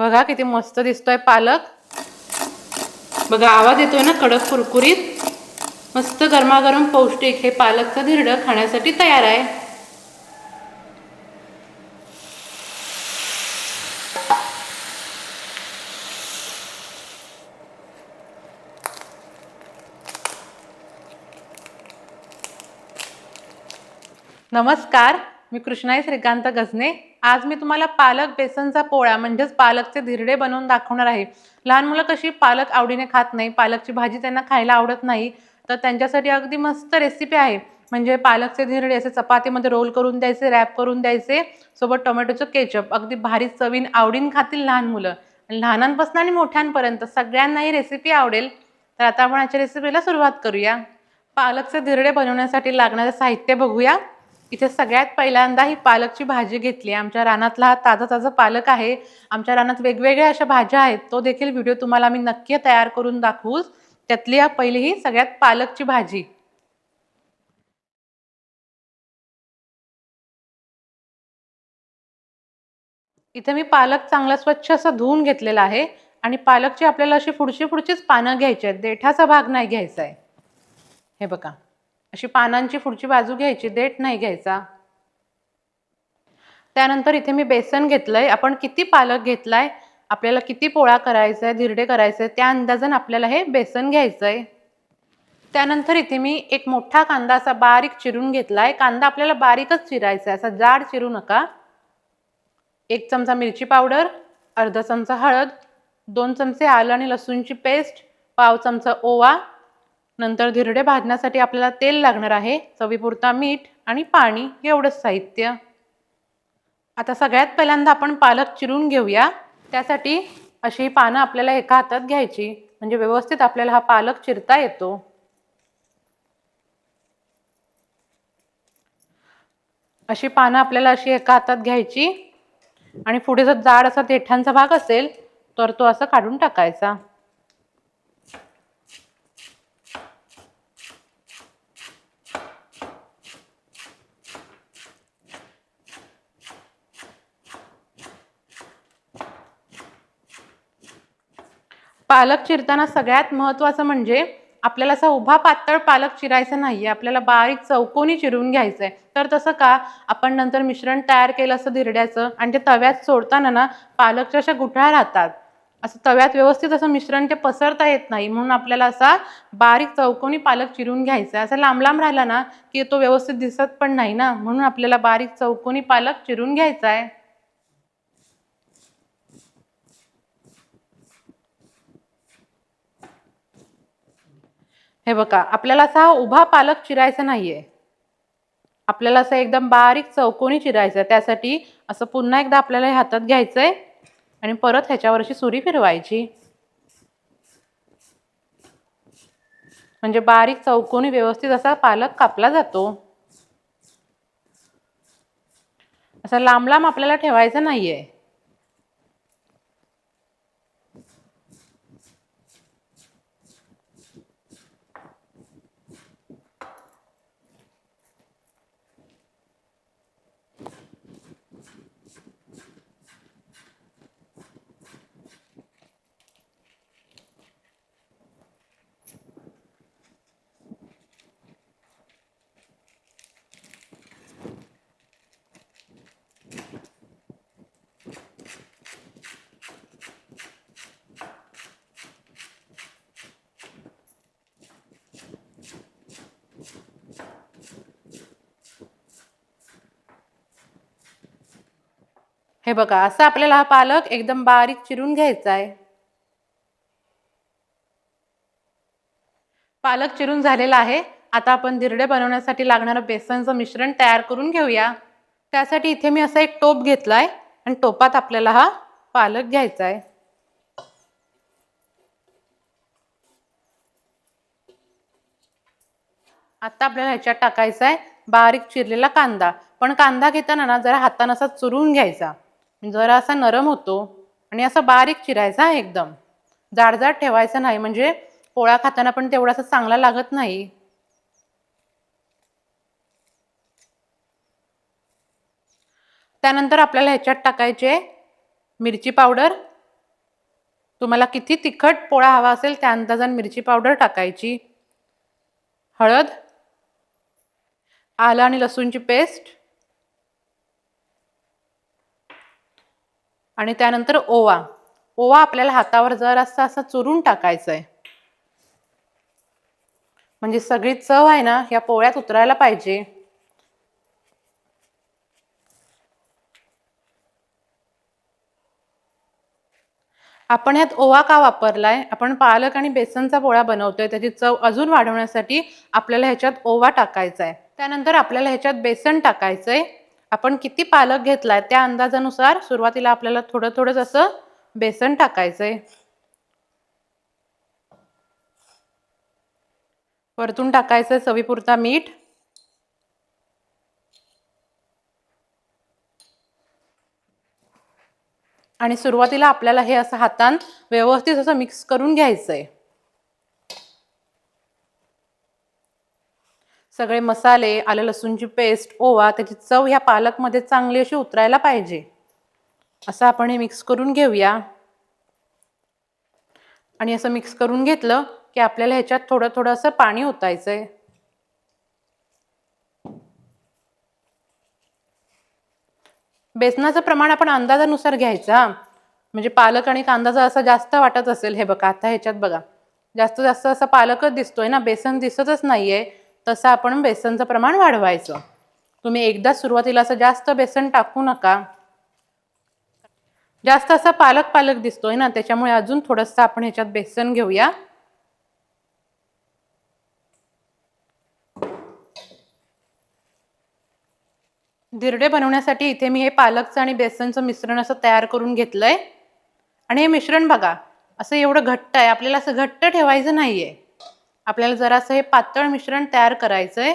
बघा किती मस्त दिसतोय पालक. बघा आवाज येतोय ना कडक कुरकुरीत. मस्त गरमागरम पौष्टिक हे पालकचं धिरडं खाण्यासाठी तयार आहे. नमस्कार मी कृष्णाई श्रीकांत गजने. आज मी तुम्हाला पालक बेसनचा पोळा म्हणजेच पालकचे धिरडे बनवून दाखवणार आहे. लहान मुलं कशी पालक आवडीने खात नाही पालकची भाजी त्यांना खायला आवडत नाही तर त्यांच्यासाठी अगदी मस्त रेसिपी आहे. म्हणजे पालकचे धिरडे असे चपातीमध्ये रोल करून द्यायचे रॅप करून द्यायचे सोबत टोमॅटोचं केचप अगदी भारी चवीन आवडीन खातील लहान मुलं. लहानांपासून आणि मोठ्यांपर्यंत सगळ्यांना ही रेसिपी आवडेल. तर आता आपण याच्या रेसिपीला सुरुवात करूया. पालकचे धिरडे बनवण्यासाठी लागणारे साहित्य बघूया. इथे सगळ्यात पहिल्यांदा ही पालकची भाजी घेतली. आमच्या रानातला हा ताजा ताजा पालक आहे. आमच्या रानात वेगवेगळ्या अशा भाज्या आहेत. तो देखील व्हिडिओ तुम्हाला मी नक्की तयार करून दाखवू त्यातली हा पहिली ही सगळ्यात पालकची भाजी. इथे मी पालक चांगला स्वच्छ असं धुवून घेतलेला आहे आणि पालकची आपल्याला अशी पुढची पुढचीच पानं घ्यायची आहेत. देठाचा भाग नाही घ्यायचा आहे. हे बघा. अशी पानांची पुढची बाजू घ्यायची देठ नाही घ्यायचा. त्यानंतर इथे मी बेसन घेतलंय. आपण किती पालक घेतलाय आपल्याला किती पोळा करायचा आहे धिरडे करायचे त्या अंदाजानं आपल्याला हे बेसन घ्यायचं आहे त्यानंतर इथे मी एक मोठा कांदा असा बारीक चिरून घेतलाय. कांदा आपल्याला बारीकच चिरायचा आहे असा जाड चिरू नका. एक चमचा मिरची पावडर अर्धा चमचा हळद दोन चमचे आलं आणि लसूणची पेस्ट पाव चमचा ओवा नंतर धिरडे भाजण्यासाठी आपल्याला तेल लागणार आहे चवीपुरता मीठ आणि पाणी एवढंच साहित्य. आता सगळ्यात पहिल्यांदा आपण पालक चिरून घेऊया. त्यासाठी अशी पानं आपल्याला एका हातात घ्यायची म्हणजे व्यवस्थित आपल्याला हा पालक चिरता येतो. अशी पानं आपल्याला अशी एका हातात घ्यायची आणि पुढे जर जाड असा देठांचा भाग असेल तर तो असा काढून टाकायचा. पालक चिरताना सगळ्यात महत्त्वाचं म्हणजे आपल्याला असा उभा पातळ पालक चिरायचा आहे आपल्याला बारीक चौकोनी चिरून घ्यायचं आहे तर तसं का? आपण नंतर मिश्रण तयार केलं असं धिरड्याचं आणि ते तव्यात सोडताना ना पालकच्या अशा गुठळ्या राहतात. असं तव्यात व्यवस्थित असं मिश्रण ते पसरता येत नाही. म्हणून आपल्याला असा बारीक चौकोनी पालक चिरून घ्यायचा आहे असा लांब लांब राहिला ना की तो व्यवस्थित दिसत पण नाही ना. म्हणून आपल्याला बारीक चौकोनी पालक चिरून घ्यायचा आहे हे बघा आपल्याला असा हा उभा पालक चिरायचा नाहीये. आपल्याला असं एकदम बारीक चौकोनी चिरायचं आहे त्यासाठी असं पुन्हा एकदा आपल्याला हे हातात घ्यायचंय आणि परत ह्याच्यावरची सुरी फिरवायची. म्हणजे बारीक चौकोनी व्यवस्थित असा पालक कापला जातो. असा लांब लांब आपल्याला ठेवायचा नाहीये. हे बघा असं आपल्याला हा पालक एकदम बारीक चिरून घ्यायचा आहे पालक चिरून झालेला आहे. आता आपण दिरडे बनवण्यासाठी लागणारं बेसनचं मिश्रण तयार करून घेऊया. त्यासाठी इथे मी असा एक टोप घेतलाय आणि टोपात आपल्याला हा पालक घ्यायचा आहे आता आपल्याला ह्याच्यात टाकायचा आहे बारीक चिरलेला कांदा. पण कांदा घेताना ना जरा हातानं असा चुरून घ्यायचा. जरा असा नरम होतो आणि असा बारीक चिरायचा आहे एकदम. जाडजाड ठेवायचा नाही म्हणजे पोळा खाताना पण तेवढासा चांगला लागत नाही. त्यानंतर आपल्याला ह्याच्यात टाकायचे मिरची पावडर. तुम्हाला किती तिखट पोळा हवा असेल त्या अंदाजाने मिरची पावडर टाकायची. हळद आलं आणि लसूणची पेस्ट. आणि त्यानंतर ओवा. ओवा आपल्याला हातावर जरासा असा चुरून टाकायचा आहे म्हणजे सगळी चव आहे ना या पोळ्यात उतरायला पाहिजे. आपण यात ओवा का वापरलाय? आपण पालक आणि बेसनचा पोळा बनवतोय त्याची चव अजून वाढवण्यासाठी आपल्याला ह्याच्यात ओवा टाकायचा आहे त्यानंतर आपल्याला ह्याच्यात बेसन टाकायचंय. आपण किती पालक घेतलाय त्या अंदाजानुसार सुरुवातीला आपल्याला थोडं थोडंच असं बेसन टाकायचंय. परतून टाकायचं चवीपुरता मीठ. आणि सुरुवातीला आपल्याला हे असं हातान व्यवस्थित असं मिक्स करून घ्यायचंय. सगळे मसाले आलं लसूणची पेस्ट ओवा त्याची चव ह्या पालकमध्ये चांगली अशी उतरायला पाहिजे. असं आपण हे मिक्स करून घेऊया. आणि असं मिक्स करून घेतलं की आपल्याला ह्याच्यात थोडं थोडं असं पाणी ओतायचं आहे बेसनाचं प्रमाण आपण अंदाजानुसार घ्यायचा म्हणजे पालक आणि कांदा जर असा जास्त वाटत असेल हे बघा आता ह्याच्यात बघा. जास्त जास्त असं पालकच दिसतोय ना बेसन दिसतच नाहीये. तसं आपण बेसनचं प्रमाण वाढवायचं. तुम्ही एकदा सुरुवातीला असं जास्त बेसन टाकू नका. जास्त असा पालक पालक दिसतोय ना त्याच्यामुळे अजून थोडंसं आपण ह्याच्यात बेसन घेऊया. धिरडे बनवण्यासाठी इथे मी हे पालकचं आणि बेसनचं मिश्रण असं तयार करून घेतलंय. आणि हे मिश्रण बघा असं एवढं घट्ट आहे आपल्याला असं घट्ट ठेवायचं नाहीये. आपल्याला जरासं हे पातळ मिश्रण तयार करायचंय.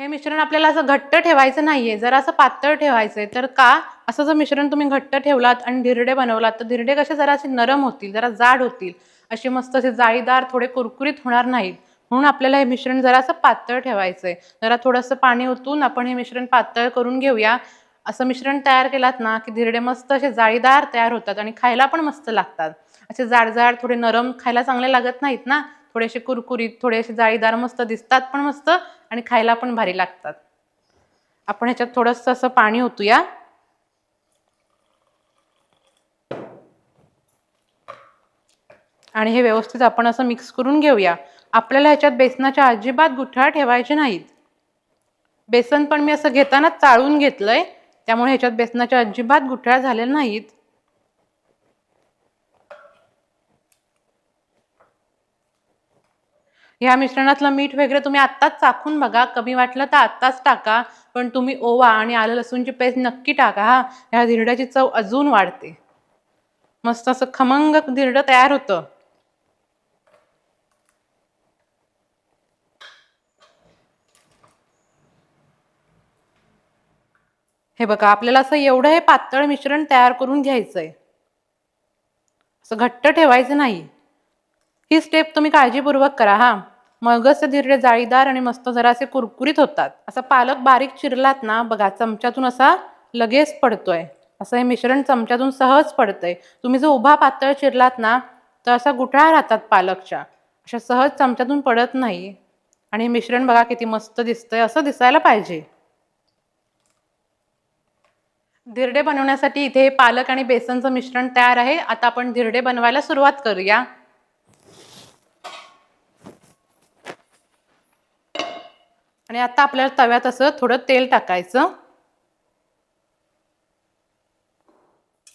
हे मिश्रण आपल्याला असं घट्ट ठेवायचं नाहीये. जरा असं पातळ ठेवायचंय. तर का? असं जर मिश्रण तुम्ही घट्ट ठेवलात आणि धिरडे बनवलात तर धिरडे कसे जरा असे नरम होतील जरा जाड होतील. असे मस्त असे जाळीदार थोडे कुरकुरीत होणार नाहीत. म्हणून आपल्याला हे मिश्रण जरा असं पातळ ठेवायचंय. जरा थोडंसं पाणी ओतून आपण हे मिश्रण पातळ करून घेऊया. असं मिश्रण तयार केलात ना की धिरडे मस्त असे जाळीदार तयार होतात आणि खायला पण मस्त लागतात. असे जाड जाड थोडे नरम खायला चांगले लागत नाहीत ना. थोडेसे कुरकुरीत थोडेसे जाळीदार मस्त दिसतात पण मस्त आणि खायला पण भारी लागतात. आपण ह्याच्यात थोडंसं असं पाणी ओतूया. आणि हे व्यवस्थित आपण असं मिक्स करून घेऊया. आपल्याला ह्याच्यात बेसनाच्या अजिबात गुठळा ठेवायचे नाहीत. बेसन पण मी असं घेताना चाळून घेतलंय. त्यामुळे ह्याच्यात बेसनाच्या अजिबात गुठळ्या झालेल्या नाहीत. ह्या मिश्रणातलं मीठ वगैरे तुम्ही आत्ताच चाखून बघा. कमी वाटलं तर आत्ताच टाका. पण तुम्ही ओवा आणि आलं लसूणची पेस्ट नक्की टाका हा. ह्या धिरड्याची चव अजून वाढते. मस्त असं खमंग धिरडं तयार होतं. हे बघा आपल्याला असं एवढं हे पातळ मिश्रण तयार करून घ्यायचं आहे असं घट्ट ठेवायचं नाही. ही स्टेप तुम्ही काळजीपूर्वक करा हा. मगच ते धिरडे जाळीदार आणि मस्त जरा असे कुरकुरीत होतात. असा पालक बारीक चिरलात ना बघा चमच्यातून असा लगेच पडतोय. असं हे मिश्रण चमच्यातून सहज पडतंय. तुम्ही जर उभा पातळ चिरलात ना तर असा गुठळा राहतात पालकच्या. अशा सहज चमच्यातून पडत नाही. आणि हे मिश्रण बघा किती मस्त दिसतंय असं दिसायला पाहिजे. धिरडे बनवण्यासाठी इथे पालक आणि बेसनचं मिश्रण तयार आहे. आता आपण धिरडे बनवायला सुरुवात करूया. आणि आता आपल्याला तव्यात असं थोडं तेल टाकायचं.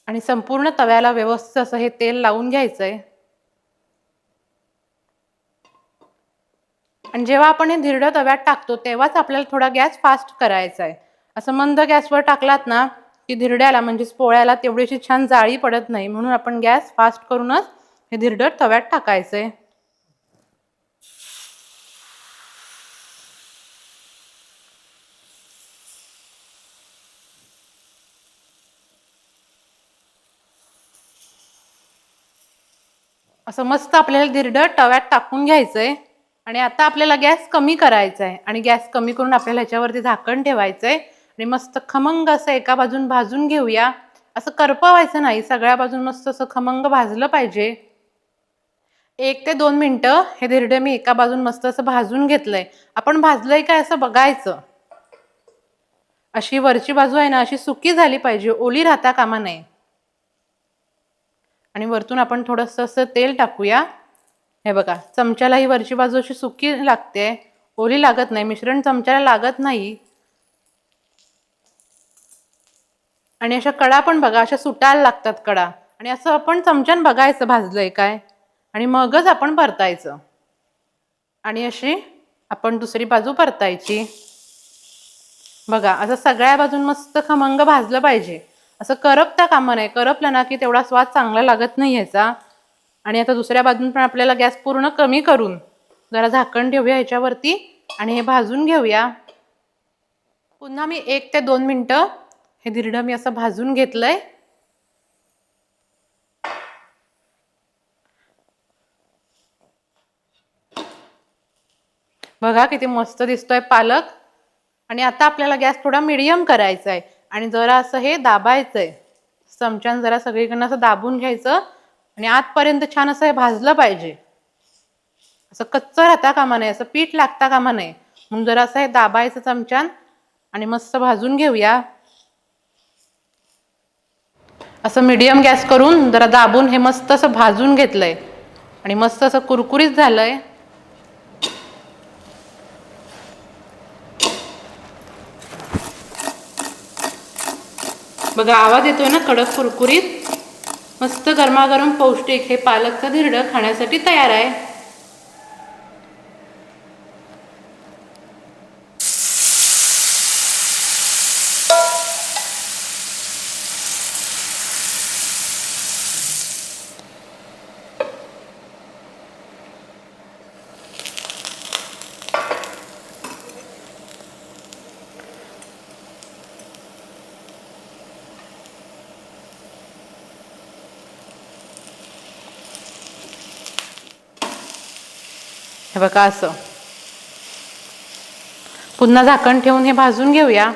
आणि संपूर्ण तव्याला व्यवस्थित असं हे तेल लावून घ्यायचं आहे आणि जेव्हा आपण हे धिरडं तव्यात टाकतो तेव्हाच आपल्याला थोडा गॅस फास्ट करायचा आहे असं मंद गॅसवर टाकलात ना की धिरड्याला म्हणजेच पोळ्याला तेवढीशी छान जाळी पडत नाही म्हणून आपण गॅस फास्ट करूनच हे धिरडं तव्यात टाकायचं आहे असं मस्त आपल्याला धिरडं तव्यात टाकून घ्यायचंय. आणि आता आपल्याला गॅस कमी करायचा आहे आणि गॅस कमी करून आपल्याला ह्याच्यावरती झाकण ठेवायचं आहे आणि मस्त खमंग असं एका बाजून भाजून घेऊया. असं करपवायचं नाही. सगळ्या बाजून मस्त असं खमंग भाजलं पाहिजे. एक ते दोन मिनटं हे धिरडे मी एका बाजून मस्त असं भाजून घेतलंय. आपण भाजलंय काय असं बघायचं. अशी वरची बाजू आहे ना अशी सुकी झाली पाहिजे. ओली राहता कामा नये. आणि वरतून आपण थोडंसं असं तेल टाकूया. हे बघा चमच्याला ही वरची बाजू अशी सुकी लागते. ओली लागत नाही मिश्रण चमच्याला लागत नाही. आणि अशा कडा पण बघा अशा सुटायला लागतात कडा. आणि असं आपण चमच्यान बघायचं भाजलंय काय. आणि मगच आपण परतायचं. आणि अशी आपण दुसरी बाजू परतायची. बघा असं सगळ्या बाजून मस्त खमंग भाजलं पाहिजे. असं करपता कामा नाही करपलं ना की तेवढा स्वाद चांगला लागत नाही ह्याचा. आणि आता दुसऱ्या बाजून पण आपल्याला गॅस पूर्ण कमी करून जरा झाकण ठेवूया ह्याच्यावरती आणि हे भाजून घेऊया. पुन्हा मी एक ते दोन मिनटं हे धिरडं मी असं भाजून घेतलंय. बघा किती मस्त दिसतोय पालक. आणि आता आपल्याला गॅस थोडा मिडियम करायचा आहे आणि जरा असं हे दाबायचं आहे जरा सगळीकडनं असं दाबून घ्यायचं आणि आतपर्यंत छान असं हे भाजलं पाहिजे. असं कच्चं राहता कामा नये असं पीठ लागता कामा नये. म्हणून जरा असं हे दाबायचं चमच्यान आणि मस्त भाजून घेऊया. असं मीडियम गॅस करून जरा दाबून हे मस्त असं भाजून घेतलंय. आणि मस्त असं कुरकुरीत झालंय. बघा आवाज येतोय ना कडक कुरकुरीत? मस्त गरमागरम पौष्टिक हे पालकचं धिरडं खाण्यासाठी तयार आहे. हे बघा असं. पुन्हा झाकण ठेवून हे भाजून घेऊया.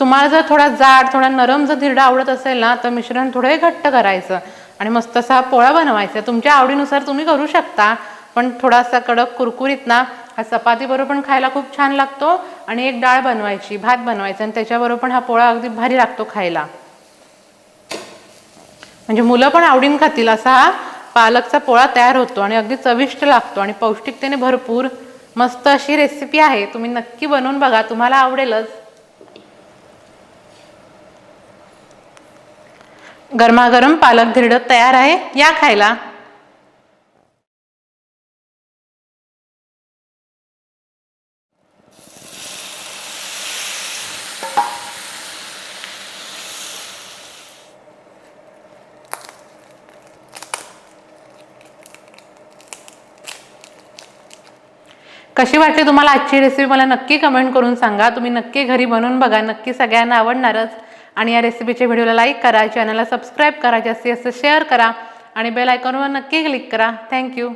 तुम्हाला जर थोडा जाड थोडा नरम जर धिरडा आवडत असेल ना तर मिश्रण थोडं घट्ट करायचं आणि मस्त असा पोळा बनवायचा. तुमच्या आवडीनुसार तुम्ही करू शकता पण थोडासा कडक कुरकुरीत ना हा चपातीबरोबर पण खायला खूप छान लागतो आणि एक डाळ बनवायची भात बनवायचा आणि त्याच्याबरोबर पण हा पोळा अगदी भारी लागतो खायला. म्हणजे मुलं पण आवडीन खातील असा हा पालकचा पोळा तयार होतो आणि अगदी चविष्ट लागतो आणि पौष्टिकतेने भरपूर मस्त अशी रेसिपी आहे. तुम्ही नक्की बनवून बघा तुम्हाला आवडेलच. गरमागरम पालक धिरडं तयार आहे. या खायला. कशी वाटते तुम्हाला आजची रेसिपी मला नक्की कमेंट करून सांगा. तुम्ही नक्की घरी बनवून बघा. नक्की सगळ्यांना आवडणारच. आणि या रेसिपीच्या व्हिडिओला लाईक करा. चॅनलला सबस्क्राईब करा. जास्तीत जास्त शेअर करा. आणि बेल आयकॉनवर नक्की क्लिक करा. थँक्यू